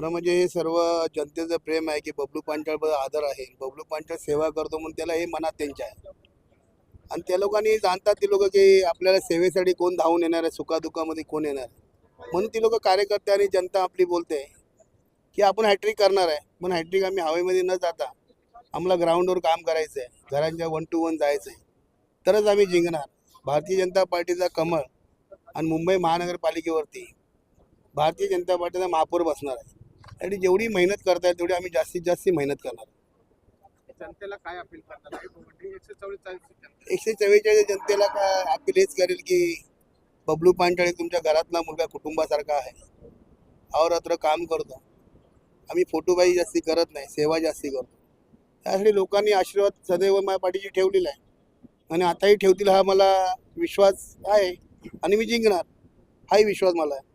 खरं म्हणजे हे सर्व जनतेचं प्रेम आहे की बबलू पांचाळबद्दल आदर आहे. बबलू पांचाळ सेवा करतो म्हणून त्याला हे मनात त्यांच्या आहे. आणि त्या लोकांनी जाणतात ती लोक की आपल्याला सेवेसाठी कोण धावून येणार आहे? सुखादुखामध्ये कोण येणार आहे? म्हणून ती लोक कार्यकर्ते आणि जनता आपली बोलते की आपण हॅट्रिक करणार आहे. पण हॅट्रिक आम्ही हवेमध्ये न जाता आम्हाला ग्राउंडवर काम करायचं आहे घरांच्या वन टू वन जायचं आहे तरच आम्ही जिंकणार. भारतीय जनता पार्टीचा कमळ आणि मुंबई महानगरपालिकेवरती भारतीय जनता पार्टीचा महापौर बसणार आहे. आणि जेवढी मेहनत करताय तेवढी आम्ही जास्तीत जास्त मेहनत करणार. जनतेला काय अपील करतात? म्हणजे एकशे चव्वेचाळीस जनता. एकशे चव्वेचाळीस जनतेला काय अपील हेच करेल की बबलू पांचाळे तुमच्या घरातला मुलगा कुटुंबासारखा आहे. अहोरात्र काम करतो. आम्ही फोटोबाई जास्ती करत नाही सेवा जास्ती करतो. त्यासाठी लोकांनी आशीर्वाद सदैव माझ्या पाठीशी ठेवलेला आहे. आणि आताही ठेवतील हा मला विश्वास आहे. आणि मी जिंकणार. हाही विश्वास मला आहे.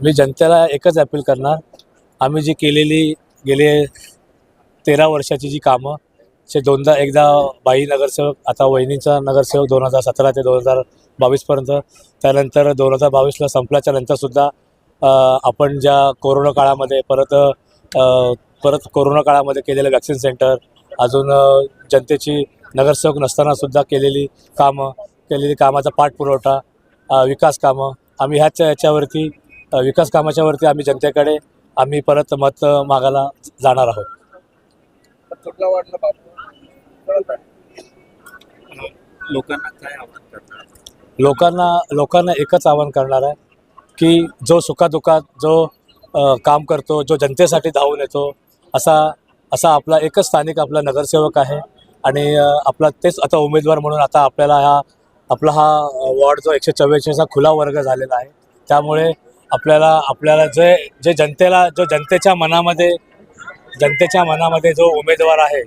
मी जनतेला एकच अपील करणार आम्ही जी केलेली गेले तेरा वर्षाची जी कामं ते दोनदा एकदा बाई नगरसेवक आता वहिनीचा नगरसेवक दोन हजार सतरा ते दोन हजार बावीसपर्यंत त्यानंतर दोन हजार बावीसला संपल्याच्या नंतरसुद्धा आपण ज्या कोरोना काळामध्ये परत परत कोरोना काळामध्ये केलेलं वॅक्सिन सेंटर अजून जनतेची नगरसेवक नसतानासुद्धा केलेली कामं केलेली कामाचा पाठपुरवठा विकास कामं आम्ही ह्याच याच्यावरती विकास कामाच्या वरती आम्ही जनतेकडे आम्ही परत मत मागायला जाणार आहोत. लोकांना काय आव्हान करणार? लोकांना लोकांना एकच आवाहन करणार आहे की जो सुखादुखात जो अ, काम करतो जो जनतेसाठी धावून येतो असा असा आपला एकच स्थानिक आपला नगरसेवक आहे आणि अ, आपला तेच आता उमेदवार म्हणून आता आपल्याला हा आपला हा वॉर्ड जो एकशे चव्वेचाळीसचा खुला वर्ग झालेला आहे त्यामुळे आपल्याला आपल्याला जे जे जनतेला जो जनतेच्या मनामध्ये जनतेच्या मनामध्ये जो उमेदवार आहे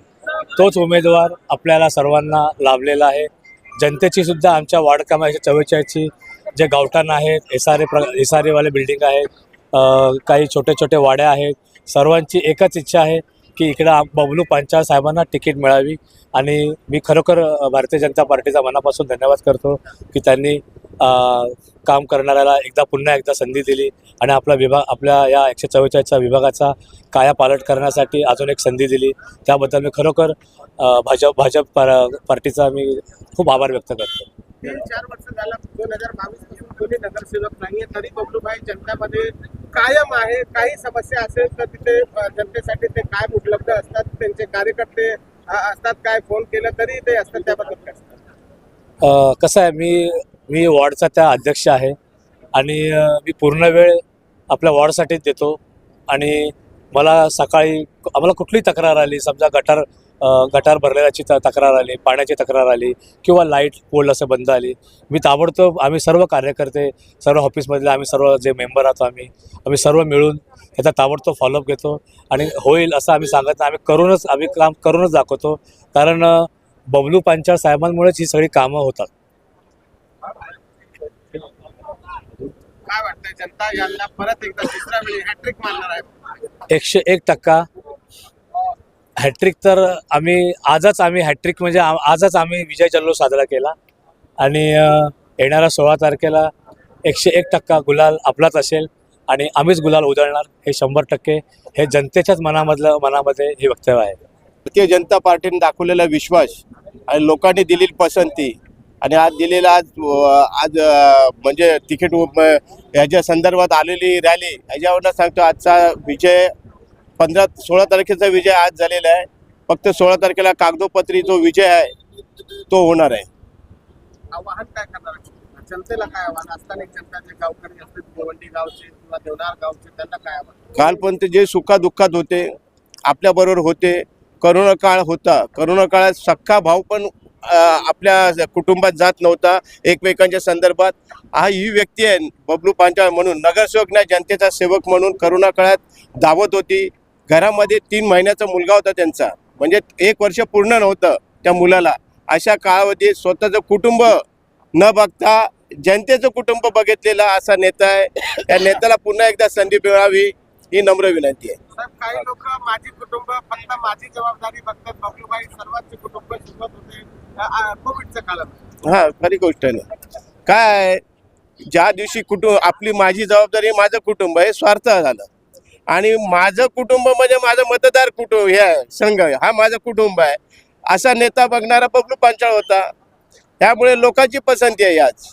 तोच उमेदवार आपल्याला सर्वांना लाभलेला आहे. जनतेची सुद्धा आमच्या वार्ड क्रमांक चव्वेचाळीसची जे गावठाण आहेत एस आर ए प्र एस आर एवाले बिल्डिंग आहेत काही छोटे छोटे वाड्या आहेत सर्वांची एकच इच्छा आहे की इकडं बबलू पांचाळ साहेबांना तिकीट मिळावी. आणि मी खरोखर भारतीय जनता पार्टीचा मनापासून धन्यवाद करतो की त्यांनी काम करणाऱ्याला एकदा पुन्हा एकदा संधी दिली आणि आपला विभाग आपल्या या एकशे चव्वेचाळीसच्या विभागाचा कायापालट करण्यासाठी अजून एक संधी दिली. त्याबद्दल मी खरोखर भाजप भाजप पार- पार्टीचा मी खूप आभार व्यक्त करतो. तीन चार वर्ष झालं दोन हजार बावीसपासून कोणी नगरसेवक नाहीये तरी बबलूभाई जनतामध्ये कायम आहे. काही समस्या असेल तर तिथे जनतेसाठी ते कायम उपलब्ध असतात. त्यांचे कार्यकर्ते असतात काय फोन केलं तरी ते असतात त्याबद्दल काय कसं आहे मी मी वॉर्डचा त्या अध्यक्ष आहे आणि मी पूर्ण वेळ आपल्या वॉर्डसाठीच देतो. आणि मला सकाळी आम्हाला कुठली तक्रार आली? समजा गटार गटार भरलेल्याची त तक्रार आली पाण्याची तक्रार आली किंवा लाइट पोल असं बंद आली. मी ताबडतोब आम्ही सर्व कार्यकर्ते सर्व ऑफिसमधले आम्ही सर्व जे मेंबर आहोत आम्ही आम्ही सर्व मिळून त्याचा ताबडतोब फॉलोअप घेतो आणि होईल असं आम्ही सांगत नाही. आम्ही करूनच आम्ही काम करूनच दाखवतो. कारण बबलू पांचाळ साहेबांमुळेच ही सगळी कामं होतात. काय वाटतंय? जनता यांना परत एकदा तिसऱ्या वेळी हॅट्रिक मारणार आहे. एकशे एक टक्का. हॅट्रिक तर आम्ही आजच आम्ही हॅट्रिक म्हणजे आ- आजच आम्ही विजय जल्लोष साजरा केला. आणि अ, येणाऱ्या सोळा तारखेला एकशे एक टक्का गुलाल आपलाच असेल आणि आम्हीच गुलाल उधळणार. हे शंभर टक्के. हे जनतेच्याच मनामधलं मनामध्ये हे वक्तव्य आहे. भारतीय जनता पार्टीने दाखवलेला विश्वास आणि लोकांनी दिलेली पसंती आणि आज दिलेला आज आज म्हणजे तिकीट ह्याच्या संदर्भात आलेली रॅली ह्याच्यावरनं सांगतो आजचा विजय पंधरा सोळा तारखेचा विजय आज झालेला आहे. फक्त सोळा तारखेला कागदोपत्री जो विजय आहे तो होणार आहे. आवाहन काय करणार? जनतेला काय आव्हान? स्थानिक जनता जे गावकरी असतील गोवंडी गावचे किंवा गावचे त्यांना काय आव्हान? कालपर्यंत जे सुखादुःखात होते आपल्याबरोबर होते करोना काळ होता. करोना काळात सख्खा भाऊ पण आपल्या कुटुंबात जात नव्हता. एकमेकांच्या संदर्भात हा ही व्यक्ती आहे बबलू पांचाळ म्हणून. नगरसेवक नाही जनतेचा सेवक म्हणून. करोना काळात धावत होती. घरामध्ये तीन महिन्याचा मुलगा होता त्यांचा. म्हणजे एक वर्ष पूर्ण नव्हतं त्या मुलाला. अशा काळामध्ये स्वतःचं कुटुंब न बघता जनतेचं कुटुंब बघितलेला असा नेता आहे. त्या नेत्याला पुन्हा एकदा संधी मिळावी ही नम्र विनंती आहे. काही लोक माझी कुटुंब फक्त माझी जबाबदारी बघतात. बबलूबाई सर्व हा खरी गोष्ट आहे ना. काय ज्या दिवशी कुटुंब आपली माझी जबाबदारी माझं कुटुंब हे स्वार्थ झालं. आणि माझं कुटुंब म्हणजे माझं मतदार कुटुंब हे संघ हा माझं कुटुंब आहे. असा नेता बघणारा बबलू पांचाळ होता. त्यामुळे लोकांची पसंती आहे आज.